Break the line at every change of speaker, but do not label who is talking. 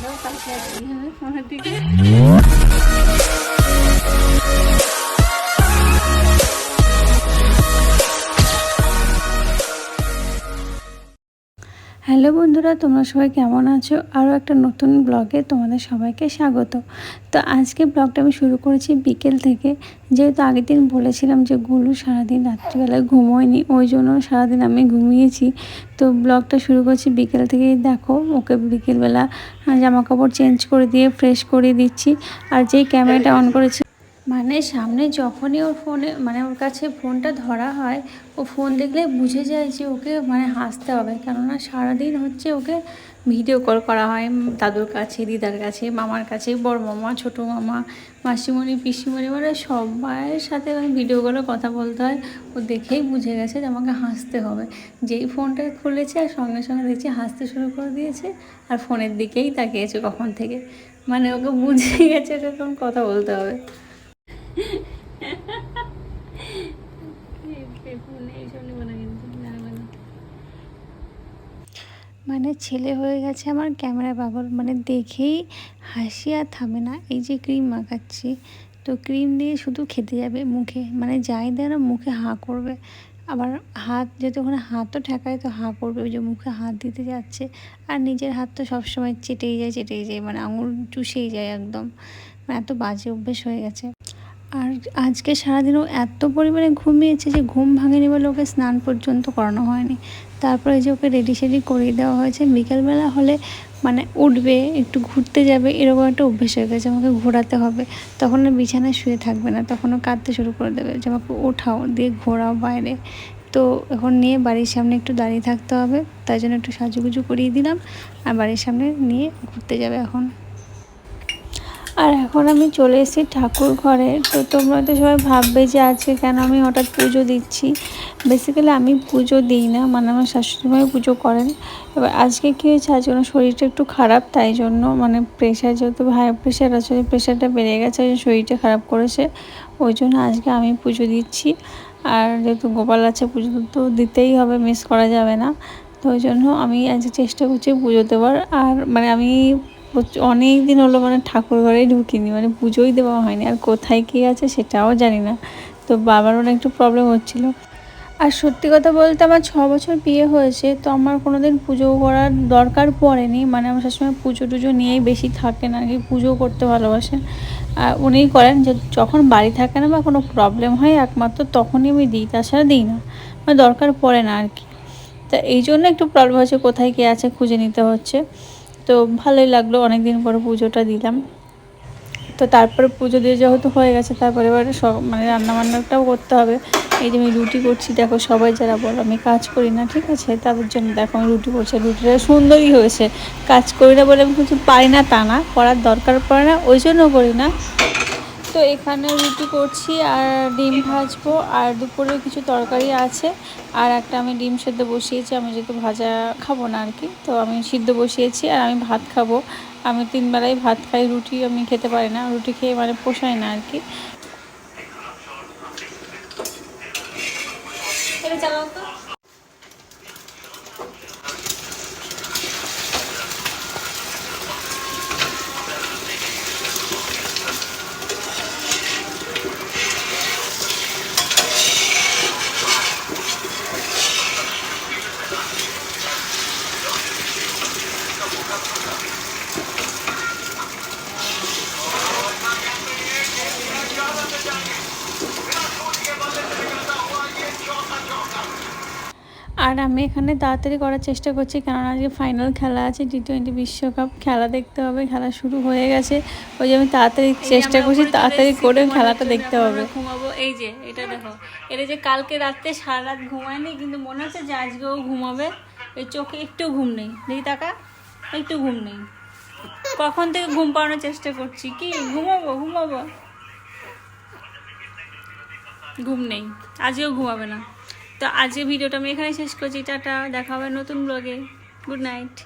আমার দিকে হ্যালো বন্ধুরা, তোমরা সবাই কেমন আছো? আরও একটা নতুন ব্লগে তোমাদের সবাইকে স্বাগত। তো আজকে ব্লগটা আমি শুরু করেছি বিকেল থেকে। যেহেতু আগের দিন বলেছিলাম যে গুলু সারাদিন রাত্রিবেলায় ঘুমোয়নি, ওই জন্য সারাদিন আমি ঘুমিয়েছি। তো ব্লগটা শুরু করছি বিকেল থেকেই। দেখো, ওকে বিকেলবেলা জামা কাপড় চেঞ্জ করে দিয়ে ফ্রেশ করে দিচ্ছি। আর যেই ক্যামেরাটা অন করেছি মানে সামনে যখনই ওর ফোনে মানে ওর কাছে ফোনটা ধরা হয়, ও ফোন দেখলে বুঝে যায় যে ওকে মানে হাসতে হবে। কেননা সারাদিন হচ্ছে ওকে ভিডিও কল করা হয় দাদুর কাছে, দিদার কাছে, মামার কাছে বড় মামা ছোটো মামা মাসিমণি, পিসিমণি মানে সবাইয়ের সাথে মানে ভিডিও কলে কথা বলতে হয়। ও দেখেই বুঝে গেছে যে আমাকে হাসতে হবে। যেই ফোনটা খুলেছে আর সঙ্গে সঙ্গে দেখছি হাসতে শুরু করে দিয়েছে আর ফোনের দিকেই তাকিয়েছে কখন থেকে। মানে ওকে বুঝে গেছে এরকম কথা বলতে হবে। মানে ছেলে হয়ে গেছে আমার ক্যামেরা পাগল। মানে দেখেই হাসি আর থামে না। এই যে ক্রিম মাখাচ্ছি, তো ক্রিম দিয়ে শুধু খেতে যাবে মুখে। মানে যাই দেয় না, মুখে হাঁ করবে। আবার হাত যেহেতু ওখানে হাতও ঠেকায়, তো হাঁ করবে। ওই যে মুখে হাত দিতে যাচ্ছে আর নিজের হাত তো সবসময় চেটেই যায় চেটেই যায়। মানে আঙুল চুষেই যায় একদম। মানে এত বাজে অভ্যেস হয়ে গেছে। আর আজকে সারাদিনও এত পরিমাণে ঘুমিয়েছে যে ঘুম ভাঙেনি বলে ওকে স্নান পর্যন্ত করানো হয়নি। তারপরে যে ওকে রেডি সেডি করিয়ে দেওয়া হয়েছে, বিকেলবেলা হলে মানে উঠবে, একটু ঘুরতে যাবে, এরকম একটা অভ্যেস হয়ে গেছে আমাকে ঘোরাতে হবে। তখন আর বিছানায় শুয়ে থাকবে না, তখন ও কাঁদতে শুরু করে দেবে যে আমাকে ওঠাও, দিয়ে ঘোরাও বাইরে। তো এখন নিয়ে বাড়ির সামনে একটু দাঁড়িয়ে থাকতে হবে, তাই জন্য একটু সাজুগুজু করিয়ে দিলাম, আর বাড়ির সামনে নিয়ে ঘুরতে যাবে এখন। আর এখন আমি চলে এসেছি ঠাকুর ঘরে। তো তোমরা তো সবাই ভাববে যে আজকে কেন আমি হঠাৎ পুজো দিচ্ছি? বেসিক্যালি আমি পুজো দিই না মানে আমার শাশুড়িমাই পুজো করেন। এবার আজকে কী হয়েছে? আজকে ওনার শরীরটা একটু খারাপ, তাই জন্য মানে প্রেশার যেহেতু হাই প্রেশার আছে প্রেশারটা বেড়ে গেছে ওই শরীরটা খারাপ করেছে। ওই জন্য আজকে আমি পুজো দিচ্ছি। আর যেহেতু গোপাল আছে, পুজো তো দিতেই হবে মিস করা যাবে না। তো ওই জন্য আমি আজকে চেষ্টা করছি পুজো দেওয়ার। আর মানে আমি অনেক দিন হলো মানে ঠাকুর ঘরেই ঢুকিনি মানে পুজোই দেওয়া হয়নি। আর কোথায় কী আছে সেটাও জানি না। তো বাবারও না একটু প্রবলেম হচ্ছিল। আর সত্যি কথা বলতে আমার ছ বছর বিয়ে হয়েছে, তো আমার কোনো দিন পুজো করার দরকার পড়েনি। মানে আমার সবসময় পুজো টুজো নিয়েই বেশি থাকেন আর কি পুজো করতে ভালোবাসেন আর উনিই করেন যে যখন বাড়ি থাকে না বা কোনো প্রবলেম হয় একমাত্র তখনই আমি দিই, তাছাড়া দিই না। মানে দরকার পড়ে না আর কি। তা এই জন্য একটু প্রবলেম হচ্ছে কোথায় কে আছে খুঁজে নিতে হচ্ছে। তো ভালোই লাগল অনেক দিন পরে পুজোটা দিলাম। তো তারপরে পুজো দিয়ে যেহেতু হয়ে গেছে, তারপরে এবার সব মানে রান্নাবান্নাটাও করতে হবে। এই যে আমি রুটি করছি, দেখো সবাই যারা বলো, আমি কাজ করি না, ঠিক আছে? তাদের জন্য দেখো আমি রুটি করছি রুটিটা সুন্দরই হয়েছে। কাজ করি না বলে আমি কিছু পারি না তা না, করার দরকার পড়ে না, ওই জন্য করি না। তো এখানে রুটি করছি আর ডিম ভাজবো আর দুপুরে কিছু তরকারি আছে। আর একটা আমি ডিম সেদ্ধ বসিয়েছি, আমি যেহেতু ভাজা খাব না আর কি তো আমি সিদ্ধ বসিয়েছি আর আমি ভাত খাব। আমি তিন বেলায় ভাত খাই, রুটি আমি খেতে পারি না, রুটি খেয়ে মানে পোষায় না আর কি চালাও তো। আর আমি এখানে তাড়াতাড়ি করার চেষ্টা করছি কেননা আজকে ফাইনাল খেলা আছে টি টোয়েন্টি বিশ্বকাপ খেলা দেখতে হবে খেলা শুরু হয়ে গেছে। ওই যে আমি তাড়াতাড়ি চেষ্টা করছি তাড়াতাড়ি করে খেলাটা দেখতে হবে। ঘুমাবো। এই যে এটা দেখো এটা যে কালকে রাত্রে সারা রাত ঘুমায়নি কিন্তু মনে হচ্ছে যে আজকেও ঘুমাবে। এই চোখে একটু ঘুম নেই। দেখি টাকা একটু ঘুম নেই। কখন থেকে ঘুম পাওয়ানোর চেষ্টা করছি? কি? ঘুমাবো ঘুমাবো। ঘুম নেই। আজকেও ঘুমাবে না। তো আজকে ভিডিওটা আমি এখানে শেষ করছি টাটা দেখা হবে নতুন ব্লগে গুড নাইট